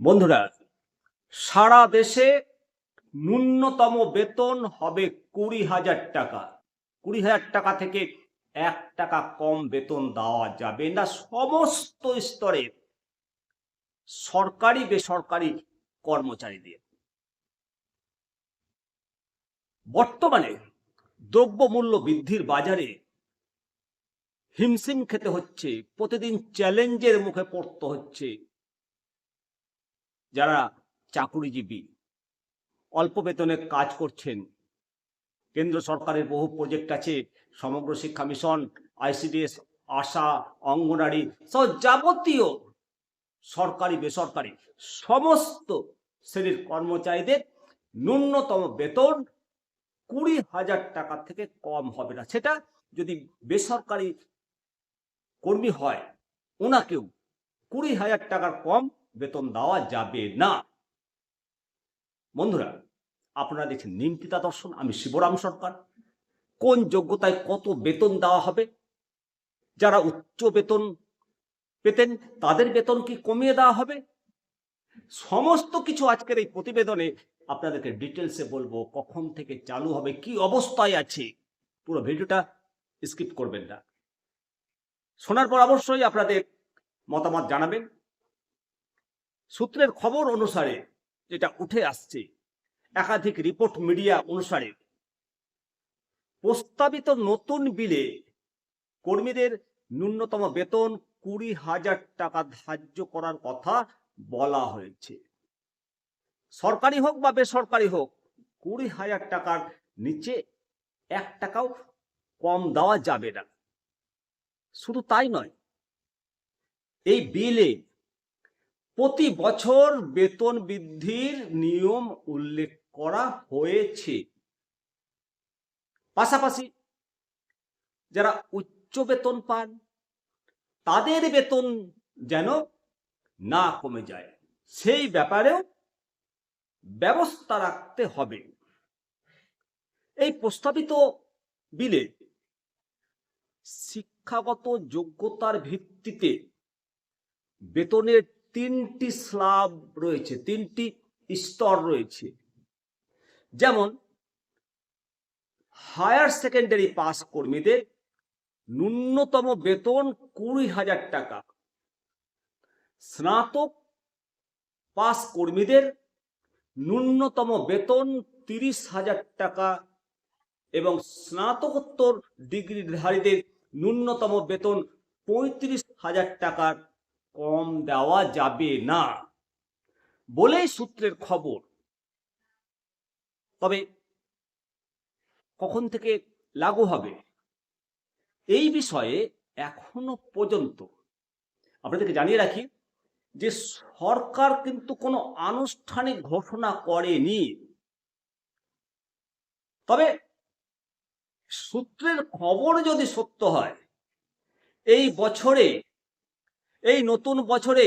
বন্ধুরা, সারা দেশে ন্যূনতম বেতন হবে কুড়ি হাজার টাকা। কুড়ি হাজার টাকা থেকে এক টাকা কম বেতন দেওয়া যাবে না। সমস্ত স্তরে সরকারি, বেসরকারি কর্মচারীদের বর্তমানে দ্রব্যমূল্য বৃদ্ধির বাজারে হিমশিম খেতে হচ্ছে, প্রতিদিন চ্যালেঞ্জের মুখে পড়তে হচ্ছে যারা চাকুরিজীবী, অল্প বেতনে কাজ করছেন। কেন্দ্র সরকারের বহু প্রজেক্ট আছে, সমগ্র শিক্ষা মিশন আইসিডিএস আশা, অঙ্গনারী সব যাবতীয় সরকারি, বেসরকারি সমস্ত শ্রেণির কর্মচারীদের ন্যূনতম বেতন কুড়ি হাজার টাকা থেকে কম হবে না। সেটা যদি বেসরকারি কর্মী হয় ওনাকেও কুড়ি হাজার টাকার কম বেতন দেওয়া যাবে না। বন্ধুরা, আপনারা দেখছেন নিমতিতা দর্শন, আমি শিবরাম সরকার। কোন যোগ্যতায় কত বেতন দেওয়া হবে? যারা উচ্চ বেতন পেতেন, তাদের বেতন কি কমিয়ে দেওয়া হবে? সমস্ত কিছু আজকের এই প্রতিবেদনে আপনাদেরকে ডিটেলসে বলব, কখন থেকে চালু হবে, কি অবস্থায় আছে। পুরো ভিডিওটা স্কিপ করবেন না। শোনার পর অবশ্যই আপনাদের মতামত জানাবেন। সূত্রের খবর অনুসারে যেটা উঠে আসছে, একাধিক রিপোর্ট মিডিয়া অনুসারে, প্রস্তাবিত নতুন বিলে কর্মীদের ন্যূনতম বেতন কুড়ি হাজার টাকা ধার্য করার কথা বলা হয়েছে। সরকারি হোক বা বেসরকারি হোক, কুড়ি হাজার টাকার নিচে এক টাকাও কম দেওয়া যাবে না। শুধু তাই নয়, এই বিলে প্রতি বছর বেতন বৃদ্ধির নিয়ম উল্লেখ করা হয়েছে। পাশাপাশি যারা উচ্চ বেতন পান, তাদের বেতন যেন না কমে যায়, সেই ব্যাপারেও ব্যবস্থা রাখতে হবে। এই প্রস্তাবিত বিলে শিক্ষাগত যোগ্যতার ভিত্তিতে বেতনের তিনটি স্লাব রয়েছে, তিনটি স্তর রয়েছে। যেমন, হায়ার সেকেন্ডারি পাস কর্মীদের ন্যূনতম বেতন কুড়ি হাজার টাকা। স্নাতক পাস কর্মীদের ন্যূনতম বেতন তিরিশ হাজার টাকা এবং স্নাতকোত্তর ডিগ্রিধারীদের ন্যূনতম বেতন পঁয়ত্রিশ হাজার টাকার কম দেওয়া যাবে না। বলেই সূত্রের খবর। তবে কখন থেকে লাগু হবে? এই বিষয়ে এখনও পর্যন্ত আপনাদেরকে জানিয়ে রাখি যে সরকার কিন্তু কোনো আনুষ্ঠানিক ঘোষণা করেনি। তবে সূত্রের খবর যদি সত্য হয়, এই বছরে এই নতুন বছরে,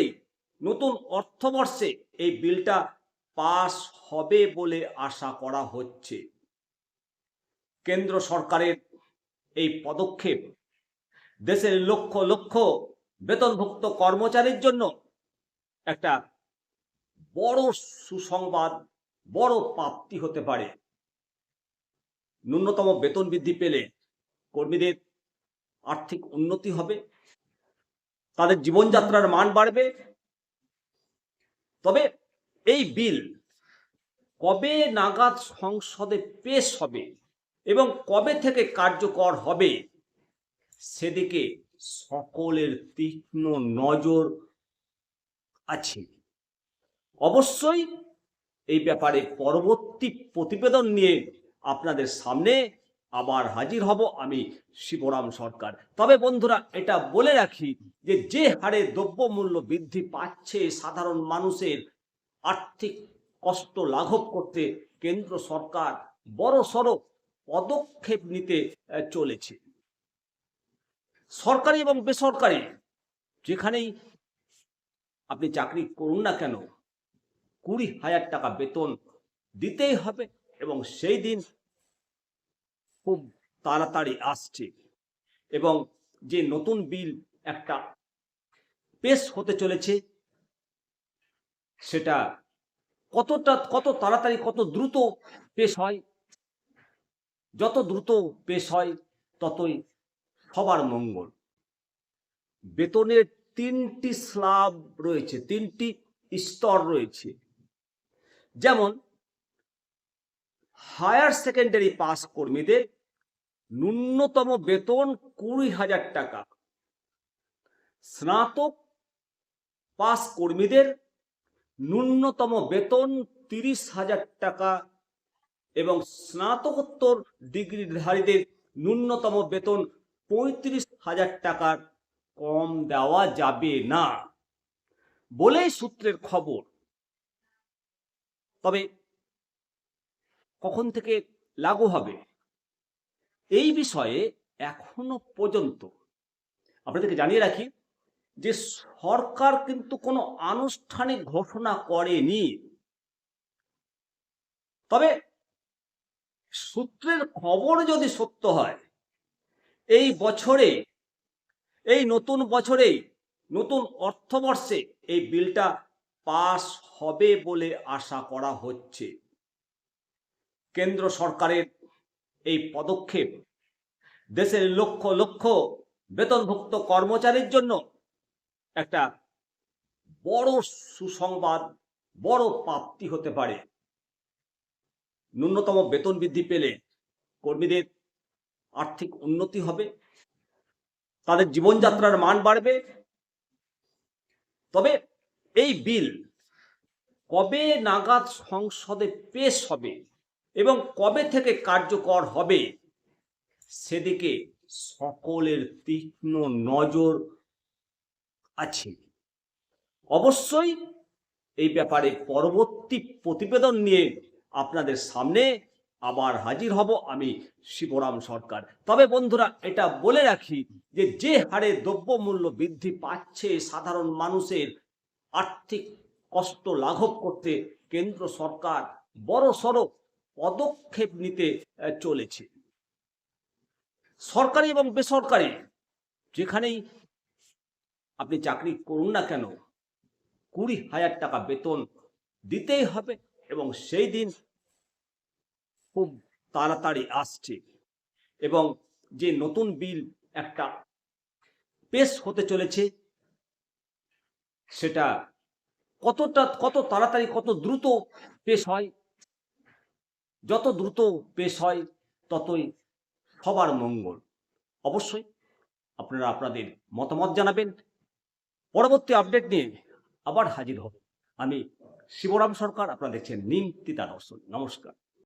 নতুন অর্থবর্ষে এই বিলটা পাস হবে বলে আশা করা হচ্ছে। কেন্দ্র সরকারের এই পদক্ষেপ দেশের লক্ষ লক্ষ বেতনভুক্ত কর্মচারীর জন্য একটা বড় সুসংবাদ, বড় প্রাপ্তি হতে পারে। ন্যূনতম বেতন বৃদ্ধি পেলে কর্মীদের আর্থিক উন্নতি হবে। তাদের জীবনযাত্রার মান বাড়বে। তবে এই বিল কবে নাগাদ সংসদে পেশ হবে এবং কবে থেকে কার্যকর হবে, সেদিকে সকলের তীক্ষ্ণ নজর আছে। অবশ্যই এই ব্যাপারে পরবর্তী প্রতিবেদন নিয়ে আপনাদের সামনে আবার হাজির হব আমি শিবরাম সরকার। তবে বন্ধুরা, এটা বলে রাখি যে যে হারে দ্রব্যমূল্য বৃদ্ধি পাচ্ছে সাধারণ মানুষের, আর্থিক কষ্ট লাঘব করতে কেন্দ্র সরকার বড় সড়ো পদক্ষেপ নিতে চলেছে। সরকারি এবং বেসরকারি, যেখানেই আপনি চাকরি করুন না কেন, কুড়ি হাজার টাকা বেতন দিতেই হবে এবং সেই দিন খুব তাড়াতাড়ি আসছে। এবং যে নতুন বিল একটা পেশ হতে চলেছে, সেটা কতটা, কত তাড়াতাড়ি, কত দ্রুত পেশ হয়, যত দ্রুত পেশ হয়, ততই সবার মঙ্গল। বেতনের তিনটি স্ল্যাব রয়েছে, তিনটি স্তর রয়েছে। যেমন, হায়ার সেকেন্ডারি পাস কর্মীদের ন্যূনতম বেতন কুড়ি হাজার টাকা। স্নাতক পাস কর্মীদের ন্যূনতম বেতন তিরিশ হাজার টাকা এবং স্নাতকোত্তর ডিগ্রিধারীদের ন্যূনতম বেতন পঁয়ত্রিশ হাজার টাকার কম দেওয়া যাবে না বলেই সূত্রের খবর। তবে কখন থেকে লাগু হবে? এই বিষয়ে এখনও পর্যন্ত আপনাদেরকে জানিয়ে রাখি যে সরকার কিন্তু কোনো আনুষ্ঠানিক ঘোষণা করেনি। তবে সূত্রের খবর যদি সত্য হয়, এই বছরে, এই নতুন বছরেই নতুন অর্থবর্ষে এই বিলটা পাস হবে বলে আশা করা হচ্ছে। কেন্দ্র সরকারের এই পদক্ষেপ দেশের লক্ষ লক্ষ বেতনভুক্ত কর্মচারীর জন্য একটা বড় সুসংবাদ, বড় প্রাপ্তি হতে পারে। ন্যূনতম বেতন বৃদ্ধি পেলে কর্মীদের আর্থিক উন্নতি হবে, তাদের জীবনযাত্রার মান বাড়বে। তবে এই বিল কবে নাগাদ সংসদে পেশ হবে এবং কবে থেকে কার্যকর হবে? সেদিকে সকলের তীক্ষ্ণ নজর আছে। অবশ্যই এই ব্যাপারে পরবর্তী প্রতিবেদন নিয়ে আপনাদের সামনে আবার হাজির হব আমি শিবরাম সরকার। তবে বন্ধুরা, এটা বলে রাখি যে যে হারে দ্রব্যমূল্য বৃদ্ধি পাচ্ছে, সাধারণ মানুষের আর্থিক কষ্ট লাঘব করতে কেন্দ্র সরকার বড় সড় পদক্ষেপ নিতে চলেছে। সরকারি এবং বেসরকারি, যেখানেই আপনি চাকরি করুন না কেন, কুড়ি হাজার টাকা বেতন দিতেই হবে এবং সেই দিন খুব তাড়াতাড়ি আসছে এবং যে নতুন বিল একটা পেশ হতে চলেছে, সেটা কতটা, কত তাড়াতাড়ি, কত দ্রুত পেশ হয় যত দ্রুত পেশ হয়, ততই সবার মঙ্গল। অবশ্যই আপনারা আপনাদের মতামত জানাবেন। পরবর্তী আপডেট নিয়ে আবার হাজির হব। আমি শিবরাম সরকার আপনাদের দেখছেন নিম তিতা নমস্কার।